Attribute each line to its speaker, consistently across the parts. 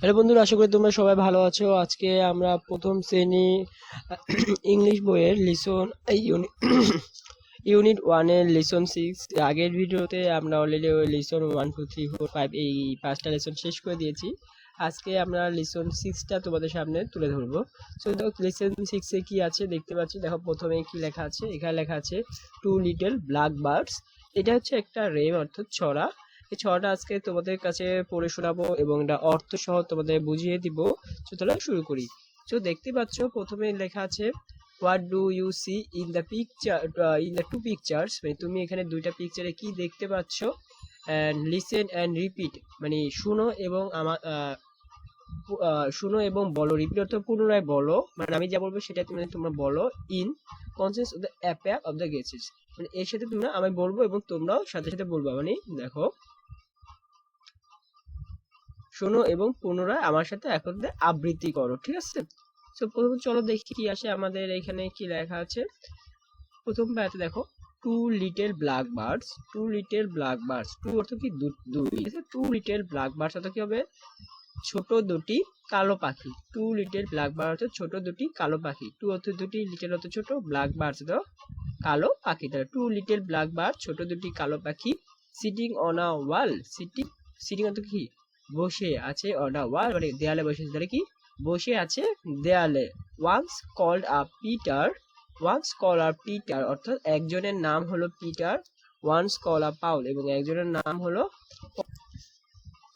Speaker 1: Hello বন্ধুরা, আশা করি তোমরা সবাই ভালো আছো। আজকে আমরা প্রথম শ্রেণি, ইংলিশ বইয়ের লিসন ইউনিট ওয়ানের লিসন সিক্স আগের ভিডিওতে আমরা অলরেডি ওই lesson one two three four five এই পাঁচটা লেসন শেষ করে দিয়েছি। আজকে আমরা লিসন সিক্সটা তোমাদের সামনে তুলে ধরবো। সো দেখো, লিসন সিক্সে কি আছে দেখতে পাচ্ছি? দেখো, প্রথমে কি লেখা আছে? এখানে লেখা আছে টু লিটল ব্ল্যাক বার্ডস এটা হচ্ছে একটা রেম অর্থাৎ ছড়া। এই ছড়াটা আজকে তোমাদের কাছে পড়ে শোনাবো এবং এটা অর্থ সহ তোমাদের বুঝিয়ে দিব। তো তাহলে শুরু করি। তো দেখতে পাচ্ছ, প্রথমে লেখা আছে what do you see in the picture in the two pictures মানে তুমি এখানে দুইটা পিকচারে কি দেখতে পাচ্ছ? অ্যান্ড লিসেন অ্যান্ড রিপিট মানে শুনো এবং আমার শুনো এবং বলো। রিপিট অর্থ পুনরায় বলো। মানে আমি যা বলব সেটা তুমি, তোমরা বলো in conscience of the a pair of the guesses মানে এর সাথে তোমরা আমি বলব এবং তোমরাও সাথে সাথে বলব। মানে দেখো শোনো এবং পুনরায় আমার সাথে একত্রে আবৃত্তি করো, ঠিক আছে? তো প্রথমে চলো দেখি কি আসে আমাদের এখানে কি লেখা আছে। প্রথম পায়াতে দেখো two little black birds two little black birds two অর্থ কি দুই টু লিটল ব্ল্যাক বার্ডস অর্থ কি হবে? ছোট দুটি কালো পাখি টু লিটল ব্ল্যাক বার্ড অর্থ ছোট দুটি কালো পাখি টু অর্থ দুটি লিটল অর্থ ছোট ব্ল্যাক বার্ডস অর্থ কালো পাখি। তাহলে টু লিটল ব্ল্যাক বার্ড ছোট দুটি কালো পাখি sitting on a wall sitting sitting অর্থ কি? বসে আছে অন আ ওয়াল মানে দেয়ালে বসে আছে কি? বসে আছে দেয়ালে। One's called a Peter one's call R Peter অর্থাৎ একজনের নাম হলো Peter one's call a Paul এবং একজনের নাম হলো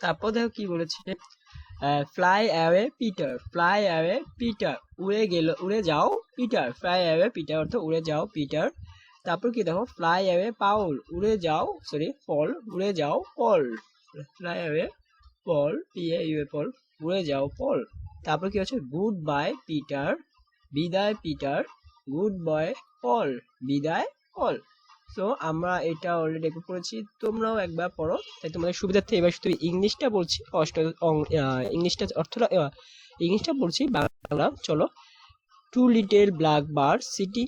Speaker 1: তারপর দেখো কি বলেছে? Fly away Peter fly away Peter উড়ে গেল, উড়ে যাও পিটার ফ্লাই অ্যাওয়ে পিটার অর্থ উড়ে যাও পিটার তারপর কি দেখো? ফ্লাই অ্যাওয়ে পাউল উড়ে যাও সরি ফল উড়ে যাও Paul fly away Paul P A U A Paul উড়ে যাও পল তারপর কি হচ্ছে? গুড বাই পিটার বিদায় পিটার গুড বয় পল বিদায় পল তো আমরা এটা অলরেডি একটু পড়েছি তোমরাও একবার পড়ো। তাই তোমাদের সুবিধার্থে এবার শুধু ইংলিশটা বলছি, অষ্ট ইংলিশটা অর্থটা ইংলিশটা বলছি, বাংলা, চলো। Two little black bar sitting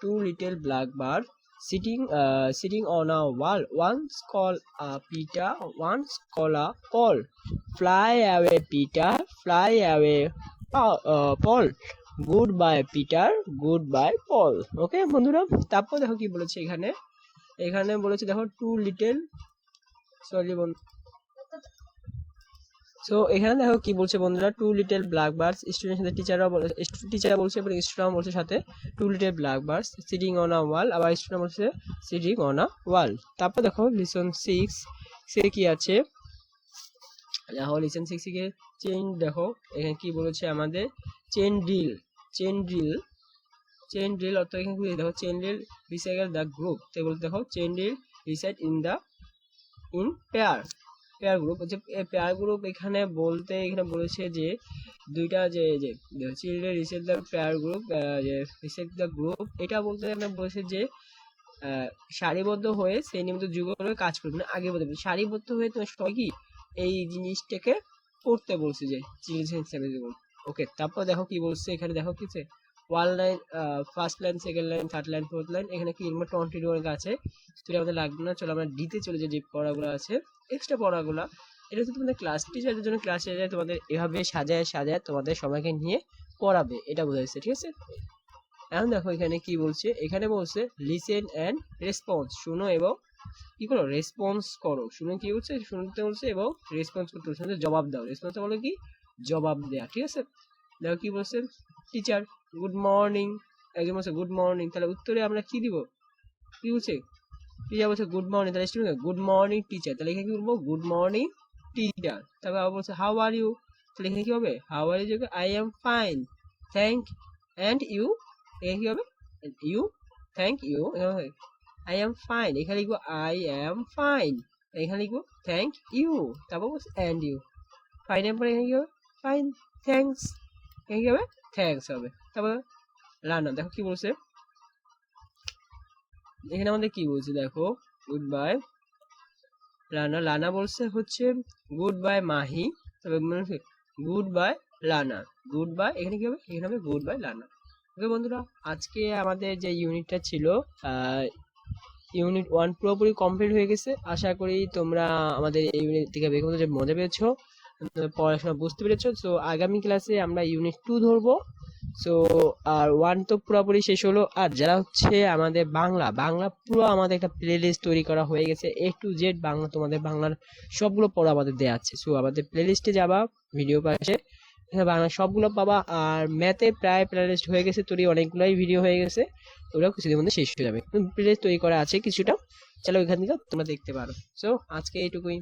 Speaker 1: two little black bar sitting uh, sitting on a wall once call a peter once call a paul fly away peter fly away paul, uh, paul goodbye Peter goodbye Paul okay বন্ধুরা তারপর দেখো কি বলেছে এখানে এখানে বলেছে দেখো two little sorry বন্ধু সো এখানে দেখো কি বলছে বন্ধুরা two little black birds student সাথে টিচাররা বলে টিচাররা বলছে এবং স্টুডেন্ট বলছে সাথে two little black birds sitting on a wall আবার স্টুডেন্ট বলছে সিটিং অন আ ওয়াল তারপর দেখো লিসন সিক্স সে কি আছে? দেখো লিসন সিক্স থেকে চেন দেখো, এখানে কি বলেছে আমাদের? Chain drill chain drill chain drill অর্থাৎ এখানে দেখো chain drill recycle the group তো বলতে দেখো chain drill recite in the in pair pair group হচ্ছে পেয়ার গ্রুপ এখানে বলতে, এখানে বলেছে যে দুইটা যে যে, children reset the pair group যে রিসেট দ্য গ্রুপ এটা বলতে এখানে বলেছে যে সারিবদ্ধ হয়ে সেই নিয়মিত যুগলে কাজ করবে। মানে আগে বলতে সারিবদ্ধ হয়ে তোমার সবাই কি এই জিনিসটাকে করতে বলছে যে, চিলড্রেন হিসেবে ওকে তারপর দেখো কি বলছে, এখানে দেখো কি one line first line, second line, third line, fourth line, এখানে কি এর টোয়েন্টি ওয়ান আছে? সেটা আমাদের লাগবে না, চলো আমরা ডিতে চলে যাই, যে পড়াগুলো আছে এক্সট্রা পড়াগুলো। এটা হচ্ছে তোমাদের ক্লাস টিচারদের জন্য ক্লাসে যায়, তোমাদের এভাবে সাজায় সাজায় তোমাদের সবাইকে নিয়ে পড়াবে, এটা বোঝাচ্ছে ঠিক আছে? এখন দেখো এখানে কি বলছে, এখানে বলছে লিসেন অ্যান্ড রেসপন্স শুনো এবং কি করো রেসপন্স করো। শুনে কি বলছে? শুনতে বলছে এবং রেসপন্স করতে বলছে জবাব দাও। রেসপন্স বলে কি? জবাব দেয়া, ঠিক আছে? দেখো কি বলছে টিচার গুড মর্নিং একজন বলছে গুড মর্নিং তাহলে উত্তরে আমরা কি দিব? কি বলছে? টিচার বলছে গুড মর্নিং তাহলে স্টুডেন্ট গুড মর্নিং টিচার তাহলে এখানে কি বলব? গুড মর্নিং টিচার তারপর আবার বলছে হাউ আর ইউ তাহলে এখানে কি হবে? How are you I am fine thank and you এখানে কি হবে? You thank you I am fine এখানে লিখব আই এম ফাইন এখানে লিখব থ্যাংক ইউ তারপর বলছে অ্যান্ড ইউ ফাইনের পরে এখানে কি হবে? ফাইন থ্যাংকস কি হবে? থ্যাংকস হবে। তারপর রানা দেখো কি বলছে? এখানে আমাদের কি বলছে দেখো? গুড বাই রানা লানা বলছে হচ্ছে গুড বাই মাহি। তবে goodbye Lana goodbye এখানে কি হবে? এখানে হবে গুড বাই লানা ওকে বন্ধুরা, আজকে আমাদের যে ইউনিটটা ছিল ইউনিট ওয়ান পুরোপুরি কমপ্লিট হয়ে গেছে। আশা করি তোমরা আমাদের এই ইউনিট থেকে বের মজা পেয়েছ। পড়াশোনা বুঝতে পেরেছ? সো আগামী ক্লাসে আমরা ইউনিট টু ধরবো। সো আর ওয়ান তো পুরোপুরি শেষ হলো। আর যারা হচ্ছে আমাদের বাংলা বাংলা পুরো আমাদের একটা প্লে লিস্ট তৈরি করা হয়ে গেছে। এ টু জেড বাংলা, তোমাদের বাংলার সবগুলো পড়া আমাদের দেওয়া আছে। সো আমাদের প্লে লিস্টে যাবা ভিডিও পাশে। এখানে বাংলা সবগুলো পাবা। আর ম্যাথে প্রায় প্লে লিস্ট হয়ে গেছে। তৈরি অনেকগুলোই ভিডিও হয়ে গেছে। ওগুলো কিছুদিন মধ্যে শেষ হয়ে যাবে। প্লে লিস্ট তৈরি করা আছে কিছুটা। চলো ওইখান থেকে তোমরা দেখতে পারো। সো আজকে এইটুকুই।